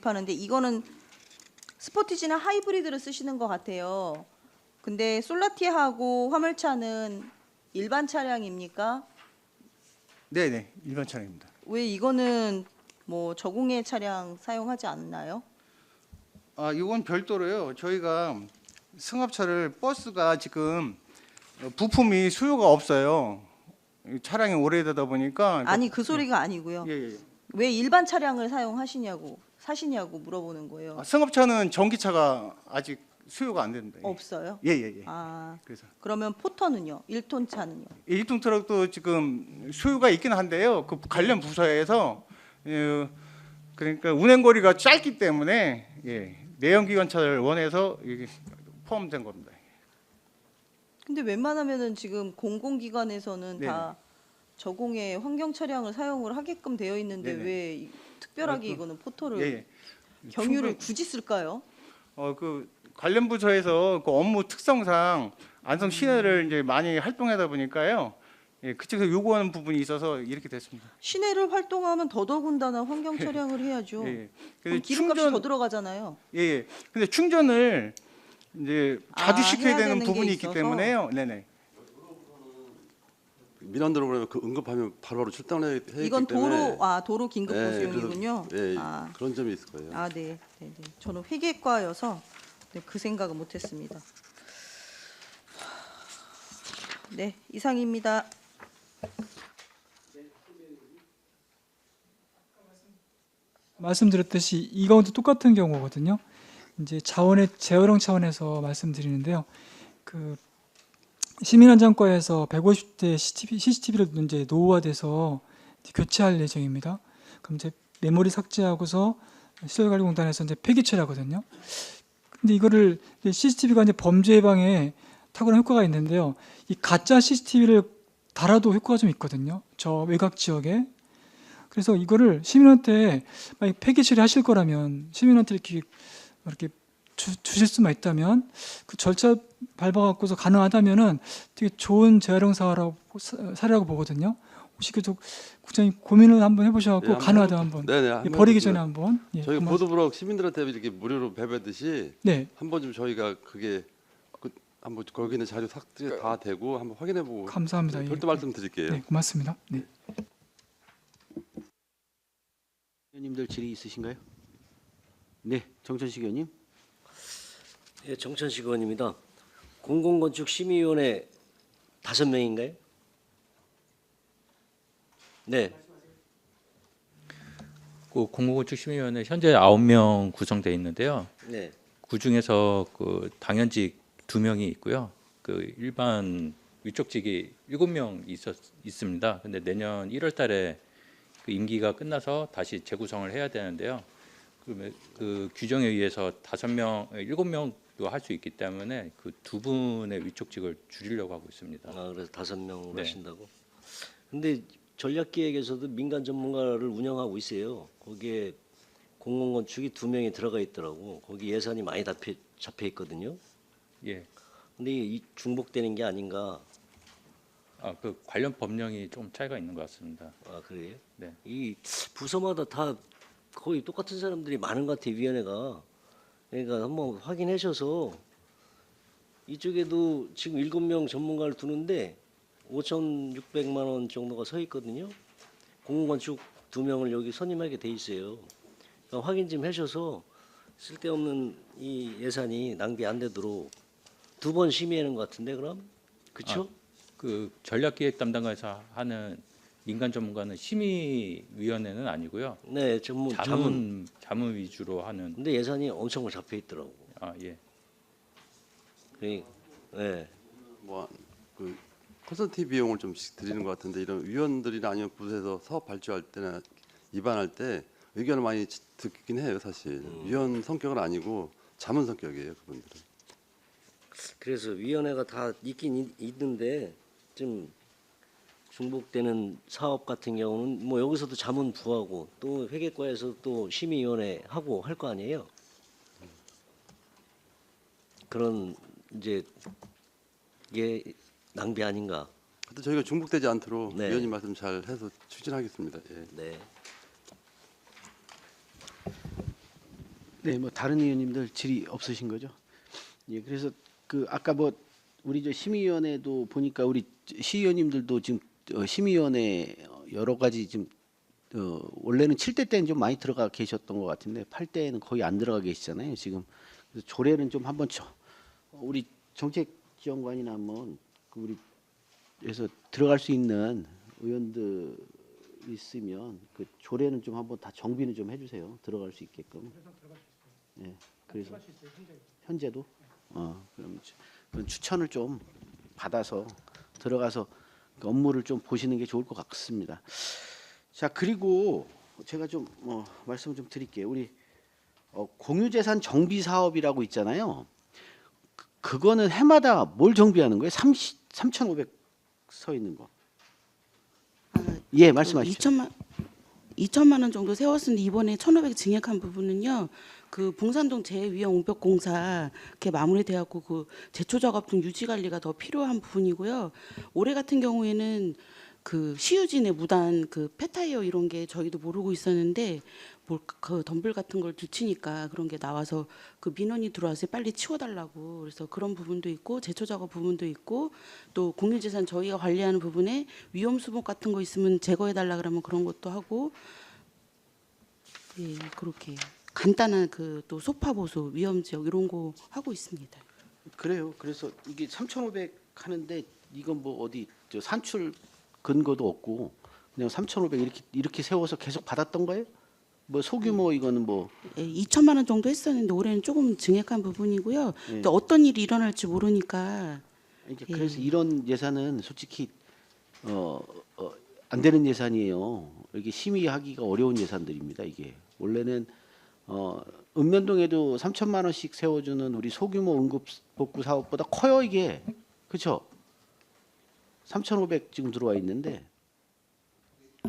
구입하는데 이거는 스포티지나 하이브리드를 쓰시는 것 같아요. 근데 솔라티하고 화물차는 일반 차량입니까? 네네 일반 차량입니다. 왜 이거는 뭐 저공해 차량 사용하지 않나요? 아 이건 별도로요. 저희가 승합차를 버스가 지금 어, 부품이 수요가 없어요. 이 차량이 오래되다 보니까 아니 그 소리가 아니고요. 예, 예. 왜 일반 차량을 사용하시냐고 사시냐고 물어보는 거예요. 아, 승합차는 전기차가 아직 수요가 안 된다. 없어요? 예 예 예. 아 그래서 그러면 포터는요? 1톤 차는요? 일등 트럭도 지금 수요가 있긴 한데요. 그 관련 부서에서 예, 그러니까 운행 거리가 짧기 때문에 예, 내연기관차를 원해서 이게 포함된 겁니다. 근데 웬만하면은 지금 공공기관에서는. 다 저공해 환경 차량을 사용을 하게끔 되어 있는데 네네. 왜 이- 특별하게 아, 그- 이거는 포터를 예, 예. 경유를 충분- 굳이 쓸까요? 어, 그 관련 부서에서 그 업무 특성상 안성 시내를 이제 많이 활동하다 보니까요. 예, 그쪽에서 요구하는 부분이 있어서 이렇게 됐습니다. 시내를 활동하면 더더군다나 환경 차량을 해야죠. 예, 예. 기름값이 충전 더 들어가잖아요. 예, 예. 근데 충전을 이제 자주 아, 시켜야 되는 부분이 있기? 때문에요. 네네. 민원대로 보면 그 응급하면 바로바로 출동을 해야 되기 이건 때문에 도로 아 도로 긴급 예, 보수용이군요. 그래서, 예, 아, 그런 점이 있을 거예요. 아 네, 네, 네. 저는 회계과여서 네, 그 생각은 못했습니다. 네, 이상입니다. 말씀드렸듯이 이 가운데 똑같은 경우거든요. 이제 자원의 재활용 차원에서 말씀드리는데요. 그 시민안전과에서 150대 CCTV, CCTV를 이제 노후화돼서 교체할 예정입니다. 그럼 이제 메모리 삭제하고서 시설관리공단에서 이제 폐기 처리하거든요. 근데 이거를 CCTV가 이제 범죄 예방에 탁월한 효과가 있는데요. 이 가짜 CCTV를 달아도 효과가 좀 있거든요. 저 외곽 지역에 그래서 이거를 시민한테 만약 폐기 처리하실 거라면 시민한테 이렇게 이렇게 주, 주실 수만 있다면 그 절차 밟아갖고서 가능하다면은 되게 좋은 재활용 사라고 사례라고 보거든요. 혹시 그쪽 국장님 고민을 한번 해보셔갖고 예, 한번 가능하다 한번 네네. 예, 한번 버리기. 전에 한번 예, 저희 보도블록 시민들한테 이렇게 무료로 배배듯이 네 한번 좀 저희가 그게 그 한번 거기 있는 자료 삭제 다 되고 한번 확인해보고 감사합니다. 예. 별도 말씀드릴게요. 네 고맙습니다. 네. 의원님들 질의 있으신가요? 네, 정천식 의원님. 예, 정천식 의원입니다. 공공건축 심의위원회 다섯 명인가요? 네, 그 공공건축 심의위원회 현재 9명 구성되어 있는데요. 네. 그 중에서 그 당연직 두 명이 있고요. 그 일반 위촉직이 7명 있었 있습니다. 근데 내년 1월 달에 그 임기가 끝나서 다시 재구성을 해야 되는데요. 그 규정에 의해서 다섯 명, 일곱 명도 할 수 있기 때문에 그 두 분의 위촉직을 줄이려고 하고 있습니다. 아, 그래서 다섯 명으로 네. 하신다고? 근데 전략기획에서도 민간 전문가를 운영하고 있어요. 거기에 공공건축이 두 명이 들어가 있더라고. 거기 예산이 많이 잡혀, 잡혀 있거든요. 예. 근데 이 중복되는 게 아닌가? 아, 그 관련 법령이 좀 차이가 있는 것 같습니다. 아, 그래요? 네. 이 부서마다 다 거의 똑같은 사람들이 많은 것 같아요 위원회가. 그러니까 한번 확인하셔서 이쪽에도 지금 일곱 명 전문가를 두는데 5,600만 원 정도가 서 있거든요. 공공건축 두 명을 여기 선임하게 돼 있어요. 그러니까 확인 좀 하셔서 쓸데없는 이 예산이 낭비 안 되도록 두 번 심의하는 것 같은데 그럼? 그렇죠? 그 전략기획 담당과에서 하는 민간 전문가는 심의위원회는 아니고요. 네 전문 자문 자문 자문 위주로 하는 근데 예산이 엄청 잡혀 있더라고 아 예. 그 네. 뭐그 컨설팅 비용을 좀 드리는 것 같은데 이런 위원들이나 아니면 부서에서 사업 발주할 때나 입안할 때 의견을 많이 지- 듣긴 해요 사실 음. 위원 성격은 아니고 자문 성격이에요 그분들은 그래서 위원회가 다 있긴 있- 있는데 좀 중복되는 사업 같은 경우는 뭐 여기서도 자문 부하고 또 회계과에서 또 심의위원회 하고 할 거 아니에요. 그런 이제 이게 낭비 아닌가. 하여튼 저희가 중복되지 않도록 네. 위원님 말씀 잘 해서 추진하겠습니다 예. 네. 네, 뭐 다른 의원님들 질의 없으신 거죠? 예, 그래서 그 아까 뭐 우리 저 심의위원회도 보니까 우리 시의원님들도 지금 어, 심의위원회 여러 가지 지금 어, 원래는 7대 때는 좀 많이 들어가 계셨던 것 같은데 8대에는 거의 안 들어가 계시잖아요. 지금 그래서 조례는 좀 한번 쳐 우리 정책지원관이나 한번 그 우리 에서 들어갈 수 있는 의원들 있으면 그 조례는 좀 한번 다 정비는 좀 해주세요. 들어갈 수 있게끔. 예, 그래서 현재도 어 그럼 추천을 좀 받아서 들어가서 그 업무를 좀 보시는 게 좋을 것 같습니다. 자 그리고 제가 좀 어, 말씀 좀 드릴게요. 우리 어, 공유재산 정비 사업이라고 있잖아요. 그, 그거는 해마다 뭘 정비하는 거예요? 30 3,500서 있는 거. 예, 말씀하시죠. 2천만 2천만 원 정도 세웠는데 이번에 1,500 증액한 부분은요. 그 봉산동 재위험 옹벽 공사 이렇게 마무리되었고 그 제초 작업 등 유지 관리가 더 필요한 부분이고요. 올해 같은 경우에는 그 시유진의 무단 그 폐타이어 이런 게 저희도 모르고 있었는데 뭘그 덤불 같은 걸 뒤치니까 그런 게 나와서 그 민원이 들어와서 빨리 치워달라고 그래서 그런 부분도 있고 제초 작업 부분도 있고 또 공유재산 저희가 관리하는 부분에 위험 수목 같은 거 있으면 제거해 달라 그러면 그런 것도 하고 예 그렇게 간단한 그 또 소파 보수 위험 지역 이런 거 하고 있습니다. 그래요. 그래서 이게 3,500 하는데 이건 뭐 어디 저 산출 근거도 없고 그냥 3,500 이렇게 이렇게 세워서 계속 받았던 거예요? 뭐 소규모 이거는 뭐 예, 2천만 원 정도 했었는데 올해는 조금 증액한 부분이고요. 예. 또 어떤 일이 일어날지 모르니까 이게 예. 그래서 이런 예산은 솔직히 어, 어, 안 되는 예산이에요. 이게 심의하기가 어려운 예산들입니다. 이게 원래는 어, 읍면동에도 3천만 원씩 세워주는 우리 소규모 응급 복구 사업보다 커요 이게 그렇죠? 3,500 지금 들어와 있는데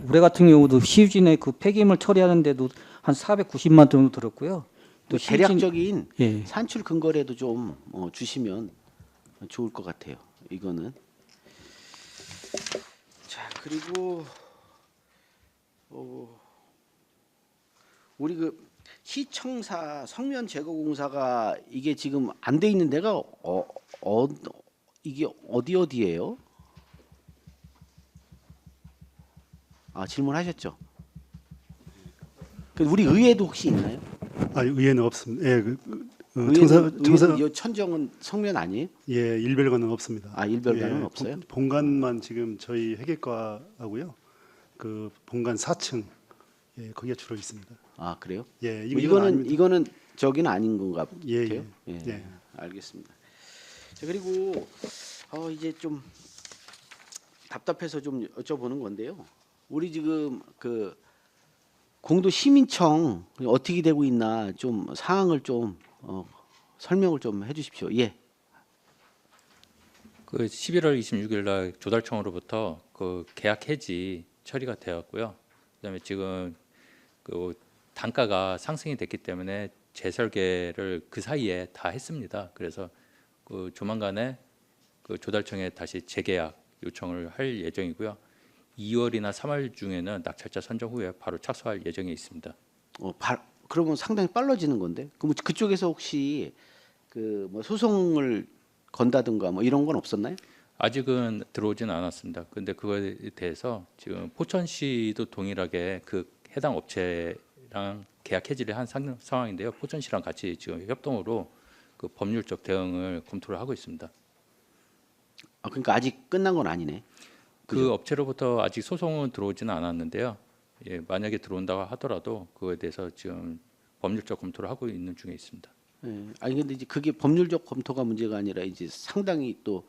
올해 같은 경우도 시유진의 그 폐기물 처리하는데도 한 490만 정도 들었고요. 또 대략적인 예. 산출 근거라도 좀 어, 주시면 좋을 것 같아요. 이거는 자 그리고 어, 우리 그 시청사 성면 제거 공사가 이게 지금 안 돼 있는 데가 어, 어 이게 어디 어디예요? 아 질문하셨죠? 그 우리 의회도 혹시 있나요? 아 의회는 없습니다. 예, 그, 그, 어, 의회는, 청사 청사 의회는 천정은 성면 아니에요? 예 일별관은 없습니다. 아, 일별관은 예, 없어요? 본- 본관만 지금 저희 회계과하고요. 그 본관 4층 예 거기가 주로 있습니다. 아 그래요? 예 뭐 이건 이거는 아닙니다. 이거는 저기는 아닌 건가 예, 같아요. 예, 예, 예. 알겠습니다. 자, 그리고 어, 이제 좀 답답해서 좀 여쭤보는 건데요. 우리 지금 그 공도 시민청 어떻게 되고 있나 좀 사항을 좀 어, 설명을 좀 해주십시오. 예. 그 11월 26일 날 조달청으로부터 그 계약 해지 처리가 되었고요. 그다음에 지금 그 단가가 상승이 됐기 때문에 재설계를 그 사이에 다 했습니다. 그래서 그 조만간에 그 조달청에 다시 재계약 요청을 할 예정이고요. 2월이나 3월 중에는 낙찰자 선정 후에 바로 착수할 예정에 있습니다. 어, 바, 그러면 상당히 빨라지는 건데. 그럼 그쪽에서 혹시 그 뭐 소송을 건다든가 뭐 이런 건 없었나요? 아직은 들어오지는 않았습니다. 근데 그거에 대해서 지금 포천시도 동일하게 그 해당 업체 랑 계약 해지를 한 상, 상황인데요. 포천시랑 같이 지금 협동으로 그 법률적 대응을 검토를 하고 있습니다. 아, 그러니까 아직 끝난 건 아니네. 그 업체로부터 아직 소송은 들어오지는 않았는데요. 예, 만약에 들어온다고 하더라도 그거에 대해서 지금 법률적 검토를 하고 있는 중에 있습니다. 예. 아니 근데 이제 그게 법률적 검토가 문제가 아니라 이제 상당히 또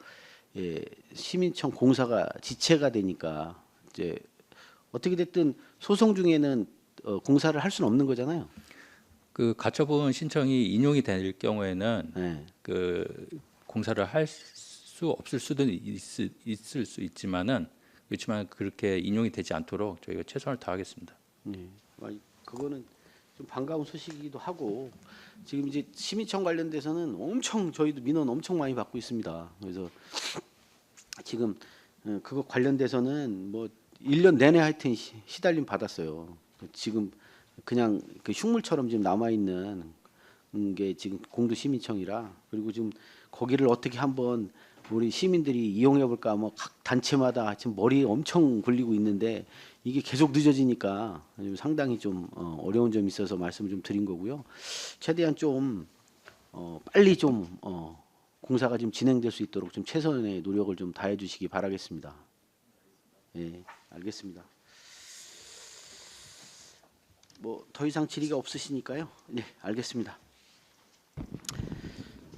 예, 시민청 공사가 지체가 되니까 이제 어떻게 됐든 소송 중에는 어, 공사를 할 수는 없는 거잖아요. 그 가처분 신청이 인용이 될 경우에는 예. 그 공사를 할 수 없을 수도 있을, 있을 수 있지만은 그렇지만 그렇게 인용이 되지 않도록 저희가 최선을 다하겠습니다. 예. 아니, 그거는 좀 반가운 소식이기도 하고 지금 이제 시민청 관련돼서는 엄청 저희도 민원 엄청 많이 받고 있습니다. 그래서 지금 어, 그거 관련돼서는 뭐 1년 내내 하여튼 시- 시달림 받았어요. 지금 그냥 그 흉물처럼 지금 남아 있는 게 지금 공도 시민청이라 그리고 지금 거기를 어떻게 한번 우리 시민들이 이용해 볼까 뭐 각 단체마다 지금 머리 엄청 굴리고 있는데 이게 계속 늦어지니까 좀 상당히 좀 어, 어려운 점이 있어서 말씀을 좀 드린 거고요. 최대한 좀 어, 빨리 좀 어, 공사가 좀 진행될 수 있도록 좀 최선의 노력을 좀 다해 주시기 바라겠습니다. 예, 알겠습니다. 뭐 더 이상 질의가 없으시니까요. 네, 알겠습니다.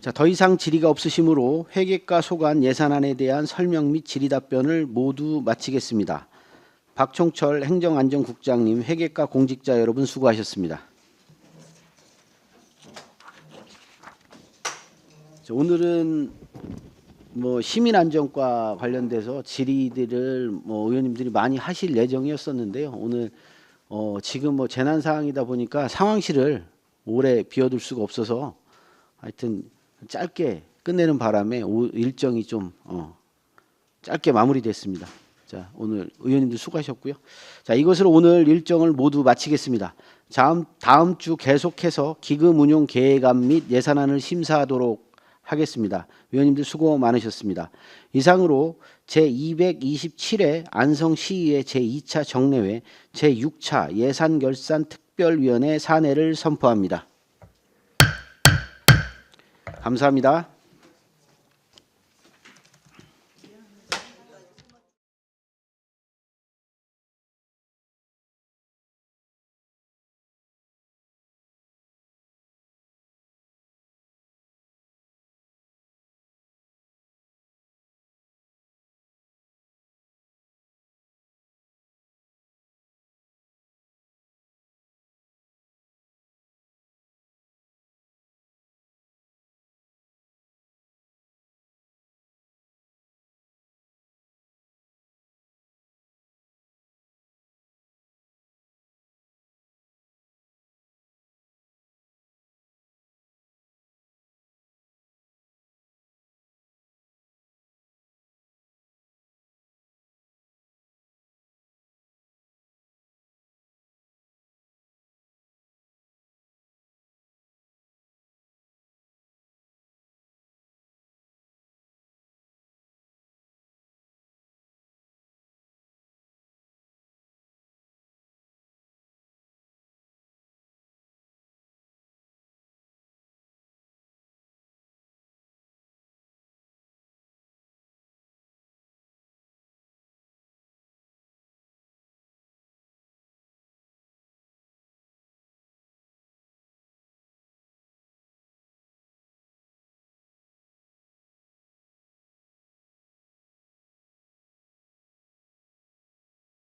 자, 더 이상 질의가 없으시므로 회계과 소관 예산안에 대한 설명 및 질의 답변을 모두 마치겠습니다. 박총철 행정안전국장님, 회계과 공직자 여러분 수고하셨습니다. 자, 오늘은 뭐 시민안전과 관련돼서 질의들을 뭐 의원님들이 많이 하실 예정이었었는데요. 오늘 어 지금 뭐 재난 상황이다 보니까 상황실을 오래 비워둘 수가 없어서 하여튼 짧게 끝내는 바람에 오- 일정이 좀 어, 짧게 마무리됐습니다. 자 오늘 의원님들 수고하셨고요. 자 이것으로 오늘 일정을 모두 마치겠습니다. 다음 다음 주 계속해서 기금 운용 계획안 및 예산안을 심사하도록 하겠습니다. 위원님들 수고 많으셨습니다. 이상으로 제227회 안성시의회 제2차 정례회 제6차 예산결산 특별위원회 사내를 선포합니다. 감사합니다.